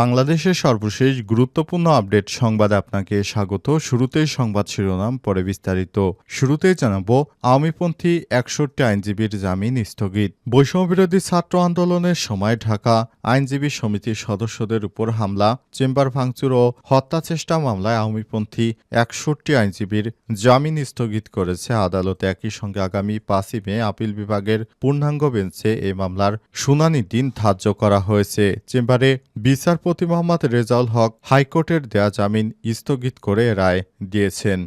বাংলাদেশের সর্বশেষ গুরুত্বপূর্ণ আপডেট সংবাদে আপনাকে স্বাগত। শুরুতেই সংবাদ শিরোনাম, পরে বিস্তারিত। শুরুতেই জানাব, আওয়ামীপন্থী একষট্টি আইনজীবীর জামিন স্থগিত। বৈষম্যবিরোধী ছাত্র আন্দোলনের সময় ঢাকা আইনজীবী সমিতির সদস্যদের উপর হামলা, চেম্বার ভাঙচুর ও হত্যা চেষ্টা মামলায় আওয়ামীপন্থী একষট্টি আইনজীবীর জামিন স্থগিত করেছে আদালত। একই সঙ্গে আগামী পাঁচই মে আপিল বিভাগের পূর্ণাঙ্গ বেঞ্চে এই মামলার শুনানির দিন ধার্য করা হয়েছে। চেম্বারে বিচারপতি মোহাম্মদ রেজাউল হক হাইকোর্টের দেয়া জামিন স্থগিত করে রায় দিয়েছেন।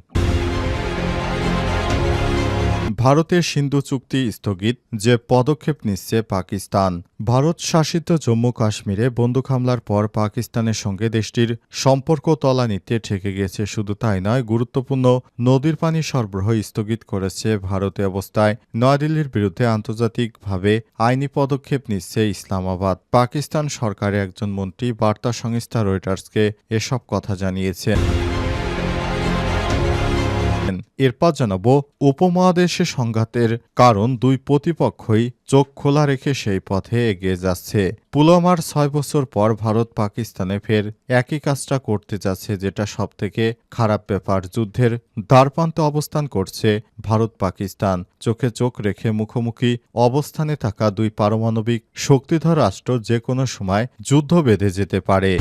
ভারতের সিন্ধু চুক্তি স্থগিত, যে পদক্ষেপ নিচ্ছে পাকিস্তান। ভারত শাসিত জম্মু কাশ্মীরে বন্দুক হামলার পর পাকিস্তানের সঙ্গে দেশটির সম্পর্ক তলানিতে ঠেকে গেছে। শুধু তাই নয়, গুরুত্বপূর্ণ নদীর পানি সরবরাহ স্থগিত করেছে ভারতে অবস্থায়। নয়াদিল্লির বিরুদ্ধে আন্তর্জাতিকভাবে আইনি পদক্ষেপ নিচ্ছে ইসলামাবাদ। পাকিস্তান সরকারের একজন মন্ত্রী বার্তা সংস্থা রয়টার্সকে এসব কথা জানিয়েছেন। এরপর জানাব উপমহাদেশে সংঘাতের কারণ দুই প্রতিপক্ষই চোখ খোলা রেখে সেই পথে এগিয়ে যাচ্ছে। পুলওয়ামার ছয় বছর পর ভারত পাকিস্তানে ফের একই কাজটা করতে যাচ্ছে, যেটা সবথেকে খারাপ ব্যাপার। যুদ্ধের দ্বারপ্রান্তে অবস্থান করছে ভারত পাকিস্তান। চোখে চোখ রেখে মুখোমুখি অবস্থানে থাকা দুই পারমাণবিক শক্তিধর রাষ্ট্র যে কোনো সময় যুদ্ধ বেঁধে যেতে পারে।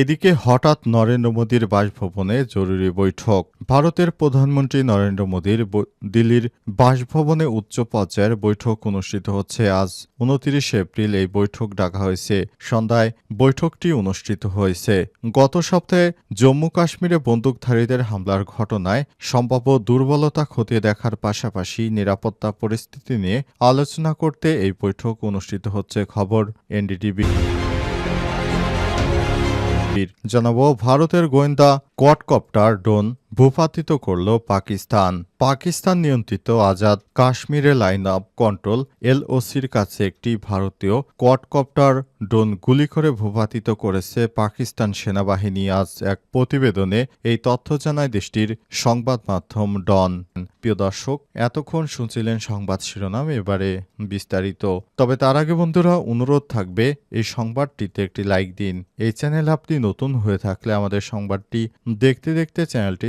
এদিকে হঠাৎ নরেন্দ্র মোদীর বাসভবনে জরুরি বৈঠক। ভারতের প্রধানমন্ত্রী নরেন্দ্র মোদীর দিল্লির বাসভবনে উচ্চ পর্যায়ের বৈঠক অনুষ্ঠিত হচ্ছে। আজ উনতিরিশে এপ্রিল এই বৈঠক ডাকা হয়েছে। সন্ধ্যায় বৈঠকটি অনুষ্ঠিত হয়েছে। গত সপ্তাহে জম্মু কাশ্মীরে বন্দুকধারীদের হামলার ঘটনায় সম্ভাব্য দুর্বলতা খতিয়ে দেখার পাশাপাশি নিরাপত্তা পরিস্থিতি নিয়ে আলোচনা করতে এই বৈঠক অনুষ্ঠিত হচ্ছে। খবর এনডিটিভি জানাব ভারতের গোয়েন্দা কোয়াডকপ্টার ড্রোন ভূপাতিত করল পাকিস্তান। পাকিস্তান নিয়ন্ত্রিত আজাদ কাশ্মীরে লাইন অফ কন্ট্রোল এলওসির কাছে একটি ভারতীয় কোয়াডকপ্টার ড্রোন গুলি করে ভূপাতিত করেছে পাকিস্তান সেনাবাহিনী আজ এক প্রতিবেদনে এই তথ্য জানায় দেশটির সংবাদ মাধ্যম ডন। প্রিয় দর্শক, এতক্ষণ শুনছিলেন সংবাদ শিরোনাম, এবারে বিস্তারিত। তবে তার আগে বন্ধুরা, অনুরোধ থাকবে এই সংবাদটিতে একটি লাইক দিন। এই চ্যানেল আপনি নতুন হয়ে থাকলে আমাদের সংবাদটি দেখতে দেখতে চ্যানেলটি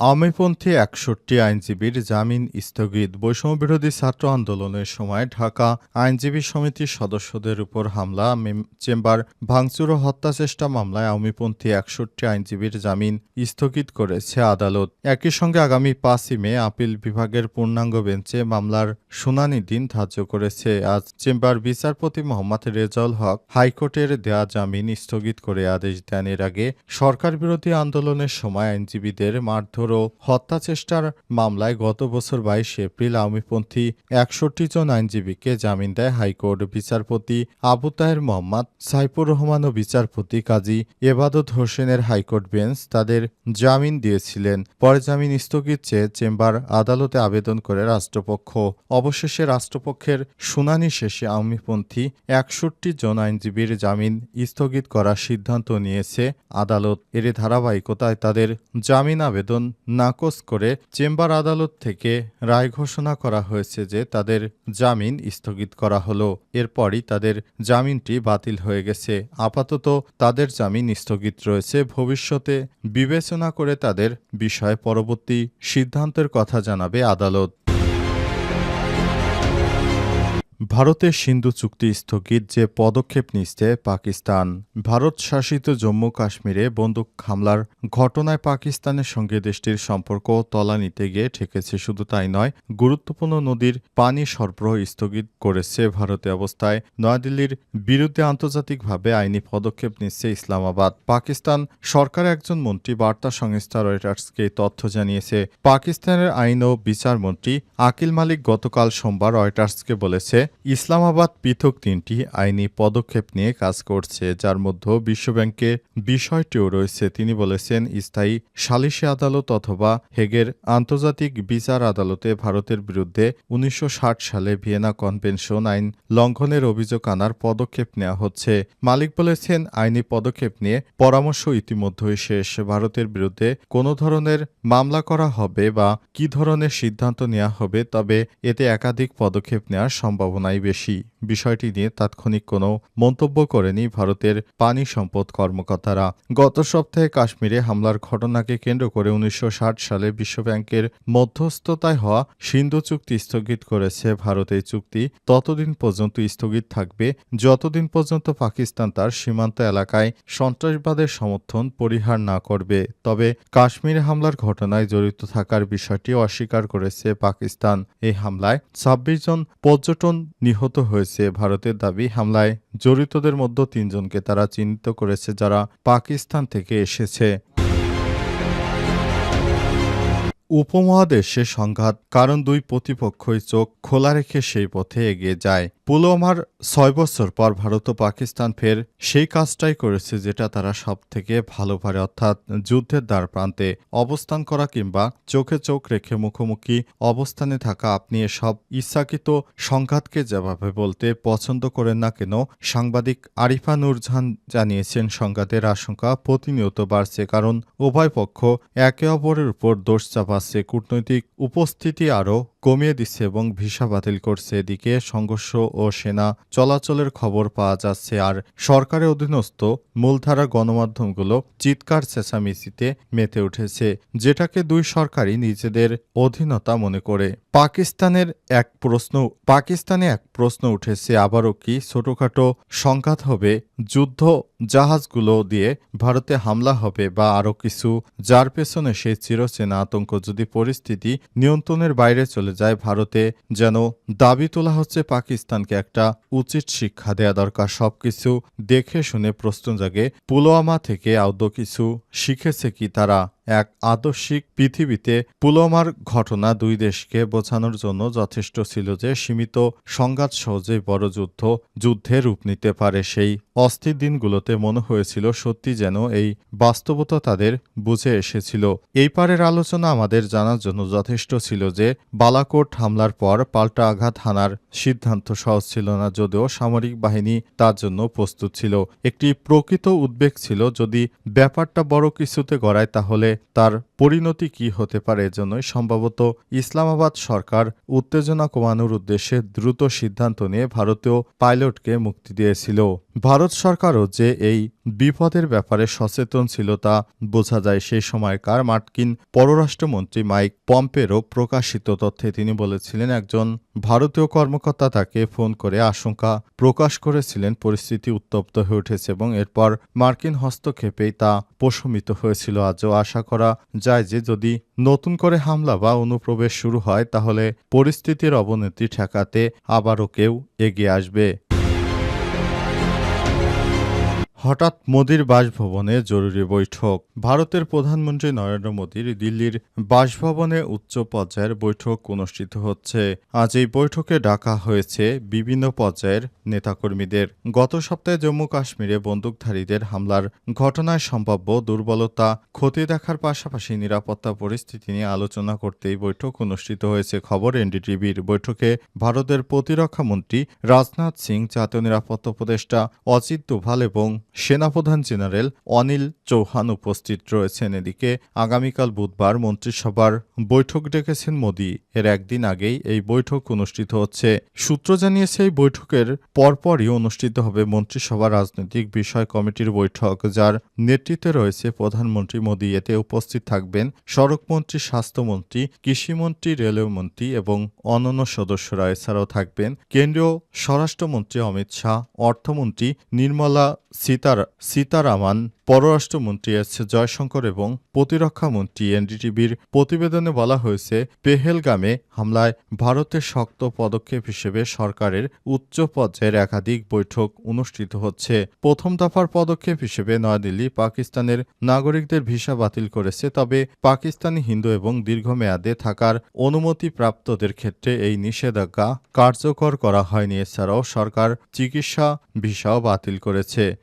আওয়ামীপন্থী একষট্টি আইনজীবীর জামিন স্থগিত। বৈষম্যবিরোধী ছাত্র আন্দোলনের সময় ঢাকা আইনজীবী সমিতির সদস্যদের উপর হামলা চেম্বার ভাঙচুর ও হত্যা চেষ্টা মামলায় আওয়ামীপন্থী একষট্টি আইনজীবীর জামিন স্থগিত করেছে আদালত। একই সঙ্গে আগামী পাঁচই মে আপিল বিভাগের পূর্ণাঙ্গ বেঞ্চে মামলার শুনানি দিন ধার্য করেছে। আজ চেম্বার বিচারপতি মোহাম্মদ রেজাউল হক হাইকোর্টের দেয়া জামিন স্থগিত করে আদেশ দেন। এর আগে সরকার বিরোধী আন্দোলনের সময় আইনজীবীদের মারধর ও হত্যা চেষ্টার মামলায় গত বছর বাইশে এপ্রিল আওয়ামীপন্থী একষট্টি জন আইনজীবীকে জামিন দেয় হাইকোর্ট বিচারপতি আবু তাহের মোহাম্মদ, সাইফুর রহমান ও বিচারপতি কাজী এবাদত হোসেনের হাইকোর্ট বেঞ্চ তাদের জামিন দিয়েছিলেন। পরে জামিন স্থগিত চেয়ে চেম্বার আদালতে আবেদন করে রাষ্ট্রপক্ষ। অবশেষে রাষ্ট্রপক্ষের শুনানি শেষে আওয়ামীপন্থী একষট্টি জন আইনজীবীর জামিন স্থগিত করার সিদ্ধান্ত নিয়েছে আদালত। এর ধারাবাহিকতায় তাদের জামিন আবেদন নাকচ করে চেম্বার আদালত থেকে রায় ঘোষণা করা হয়েছে যে তাদের জামিন স্থগিত করা হলো। এরপরই তাদের জামিনটি বাতিল হয়ে গেছে। আপাতত তাদের জামিন স্থগিত রয়েছে। ভবিষ্যতে বিবেচনা করে তাদের বিষয়ে পরবর্তী সিদ্ধান্তের কথা জানাবে আদালত। ভারতের সিন্ধু চুক্তি স্থগিত যে পদক্ষেপ নিচ্ছে পাকিস্তান, ভারত শাসিত জম্মু কাশ্মীরে বন্দুক হামলার ঘটনায় পাকিস্তানের সঙ্গে দেশটির সম্পর্ক তলা নিতে গিয়ে ঠেকেছে। শুধু তাই নয়, গুরুত্বপূর্ণ নদীর পানি সরবরাহ স্থগিত করেছে ভারতে অবস্থায়। নয়াদিল্লির বিরুদ্ধে আন্তর্জাতিকভাবে আইনি পদক্ষেপ নিচ্ছে ইসলামাবাদ। পাকিস্তান সরকারের একজন মন্ত্রী বার্তা সংস্থা রয়টার্সকে তথ্য জানিয়েছে। পাকিস্তানের আইন ও বিচার মন্ত্রী আকিল মালিক গতকাল সোমবার রয়টার্সকে বলেছে ইসলামাবাদ পৃথক তিনটি আইনি পদক্ষেপ নিয়ে কাজ করছে, যার মধ্যে বিশ্বব্যাংকে বিষয়টিও রয়েছে। তিনি বলেছেন, স্থায়ী সালিসি আদালত অথবা হেগের আন্তর্জাতিক বিচার আদালতে ভারতের বিরুদ্ধে উনিশশো ষাট সালে ভিয়েনা কনভেনশন আইন লঙ্ঘনের অভিযোগ আনার পদক্ষেপ নেওয়া হচ্ছে। মালিক বলেছেন, আইনি পদক্ষেপ নিয়ে পরামর্শ ইতিমধ্যেই শেষ। ভারতের বিরুদ্ধে কোনো ধরনের মামলা করা হবে বা কি ধরনের সিদ্ধান্ত নেওয়া হবে, তবে এতে একাধিক পদক্ষেপ নেওয়ার সম্ভাবনাই বেশি। বিষয়টি নিয়ে তাৎক্ষণিক কোনো মন্তব্য করেনি ভারতের পানি সম্পদ কর্মকর্তারা। গত সপ্তাহে কাশ্মীরে হামলার ঘটনাকে কেন্দ্র করে উনিশশো ষাট সালে বিশ্বব্যাংকের মধ্যস্থতায় হওয়া সিন্ধু চুক্তি স্থগিত করেছে ভারত। এই চুক্তি ততদিন পর্যন্ত স্থগিত থাকবে। যতদিন পর্যন্ত পাকিস্তান তার সীমান্ত এলাকায় সন্ত্রাসবাদের সমর্থন পরিহার না করবে। তবে কাশ্মীর হামলার ঘটনায় জড়িত থাকার বিষয়টি অস্বীকার করেছে পাকিস্তান। এই হামলায় ছাব্বিশ জন পর্যটন নিহত হয়েছে। ভারতের দাবি, হামলায় জড়িতদের মধ্যে তিনজনকে তারা চিহ্নিত করেছে যারা পাকিস্তান থেকে এসেছে। উপমহাদেশে সংঘাত, কারণ দুই প্রতিপক্ষই চোখ খোলা রেখে সেই পথে এগিয়ে যায়। পুলওয়ামার ছয় বছর পর ভারত ও পাকিস্তান ফের সেই কাজটাই করেছে যেটা তারা সব থেকে ভালো পারে, অর্থাৎ যুদ্ধের দ্বার প্রান্তে অবস্থান করা কিংবা চোখে চোখ রেখে মুখোমুখি অবস্থানে থাকা আপনি এসব ইচ্ছাকৃত সংঘাতকে যেভাবে বলতে পছন্দ করেন না কেন, সাংবাদিক আরিফা নুরজাহান জানিয়েছেন সংঘাতের আশঙ্কা প্রতিনিয়ত বাড়ছে কারণ উভয় পক্ষ একে অপরের উপর দোষ চাপাচ্ছে, কূটনৈতিক উপস্থিতি আরও কমিয়ে দিচ্ছে এবং ভিসা বাতিল করছে। এদিকে সংঘর্ষ ও সেনা চলাচলের খবর পাওয়া যাচ্ছে। আর সরকারের অধীনস্থ মূলধারা গণমাধ্যমগুলো চিৎকার চেঁচামেচিতে মেতে উঠেছে, যেটাকে দুই সরকারই নিজেদের অধীনতা মনে করে। পাকিস্তানের এক প্রশ্ন, পাকিস্তানে এক প্রশ্ন উঠেছে, আবারও কি ছোটখাটো সংঘাত হবে? যুদ্ধ জাহাজগুলো দিয়ে ভারতে হামলা হবে বা আরও কিছু? যার পেছনে সেই চিরচেনা আতঙ্ক, যদি পরিস্থিতি নিয়ন্ত্রণের বাইরে চলে যায় ভারতে, যেন দাবি তোলা হচ্ছে পাকিস্তানকে একটা উচিত শিক্ষা দেয়া দরকার। সবকিছু দেখে শুনে প্রশ্ন জাগে, পুলওয়ামা থেকে আদৌ কিছু শিখেছে কি তারা? এক আদর্শিক পৃথিবীতে পুলমার ঘটনা দুই দেশকে বোঝানোর জন্য যথেষ্ট ছিল যে সীমিত সংঘাত সহজেই বড় যুদ্ধ, যুদ্ধে রূপ নিতে পারে। সেই অস্থির দিনগুলোতে মনে হয়েছিল সত্যি যেন এই বাস্তবতা তাদের বুঝে এসেছিল। এই পারের আলোচনা আমাদের জানার জন্য যথেষ্ট ছিল যে বালাকোট হামলার পর পাল্টা আঘাত হানার সিদ্ধান্ত সহজ ছিল না, যদিও সামরিক বাহিনী তার জন্য প্রস্তুত ছিল। একটি প্রকৃত উদ্বেগ ছিল, যদি ব্যাপারটা বড় কিছুতে গড়ায় তাহলে তার পরিণতি কি হতে পারে এজন্যই সম্ভবত ইসলামাবাদ সরকার উত্তেজনা কমানোর উদ্দেশ্যে দ্রুত সিদ্ধান্ত নিয়ে ভারতীয় পাইলটকে মুক্তি দিয়েছিল। ভারত সরকারও যে এই বিপদের ব্যাপারে সচেতন ছিল তা বোঝা যায় সেই সময়কার মার্কিন পররাষ্ট্রমন্ত্রী মাইক পম্পেরও প্রকাশিত তথ্যে তিনি বলেছিলেন, একজন ভারতীয় কর্মকর্তা তাকে ফোন করে আশঙ্কা প্রকাশ করেছিলেন, পরিস্থিতি উত্তপ্ত হয়ে উঠেছে এবং এরপর মার্কিন হস্তক্ষেপেই তা প্রশমিত হয়েছিল। আজও আশা করা যায় যে যদি নতুন করে হামলা বা অনুপ্রবেশ শুরু হয়, তাহলে পরিস্থিতির অবনতি ঠেকাতে আবারও কেউ এগিয়ে আসবে। হঠাৎ মোদির বাসভবনে জরুরি বৈঠক। ভারতের প্রধানমন্ত্রী নরেন্দ্র মোদীর দিল্লির বাসভবনে উচ্চ পর্যায়ের বৈঠক অনুষ্ঠিত হচ্ছে। আজ এই বৈঠকে ডাকা হয়েছে বিভিন্ন পর্যায়ের নেতাকর্মীদের। গত সপ্তাহে জম্মু কাশ্মীরে বন্দুকধারীদের হামলার ঘটনায় সম্ভাব্য দুর্বলতা ক্ষতি দেখার পাশাপাশি নিরাপত্তা পরিস্থিতি নিয়ে আলোচনা করতেই বৈঠক অনুষ্ঠিত হয়েছে। খবর এনডিটিভির বৈঠকে ভারতের প্রতিরক্ষা মন্ত্রী রাজনাথ সিং, জাতীয় নিরাপত্তা উপদেষ্টা অজিত দোভাল এবং সেনাপ্রধান জেনারেল অনিল চৌহান উপস্থিত রয়েছেন এদিকে। আগামীকাল বুধবার মন্ত্রিসভার বৈঠক ডেকেছেন মোদী। এর একদিন আগেই এই বৈঠক অনুষ্ঠিত হচ্ছে। সূত্র জানিয়েছে, এই বৈঠকের পরপরই অনুষ্ঠিত হবে মন্ত্রিসভা রাজনৈতিক বিষয় কমিটির বৈঠক, যার নেতৃত্বে রয়েছে প্রধানমন্ত্রী মোদী। এতে উপস্থিত থাকবেন সড়কমন্ত্রী, স্বাস্থ্যমন্ত্রী, কৃষিমন্ত্রী রেলওয়ে মন্ত্রী এবং অন্যান্য সদস্যরা। এছাড়াও থাকবেন কেন্দ্রীয় স্বরাষ্ট্রমন্ত্রী অমিত শাহ, অর্থমন্ত্রী নির্মলা সীতা সীতার, সীতারামান, পররাষ্ট্রমন্ত্রী এস জয়শঙ্কর এবং প্রতিরক্ষা মন্ত্রী এনডিটিভির প্রতিবেদনে বলা হয়েছে, পেহেলগামে হামলায় ভারতের শক্ত পদক্ষেপ হিসেবে সরকারের উচ্চ পর্যায়ের একাধিক বৈঠক অনুষ্ঠিত হচ্ছে। প্রথম দফার পদক্ষেপ হিসেবে নয়াদিল্লি পাকিস্তানের নাগরিকদের ভিসা বাতিল করেছে, তবে পাকিস্তানি হিন্দু এবং দীর্ঘমেয়াদে থাকার অনুমতিপ্রাপ্তদের ক্ষেত্রে এই নিষেধাজ্ঞা কার্যকর করা হয়নি। এছাড়াও সরকার চিকিৎসা ভিসাও বাতিল করেছে।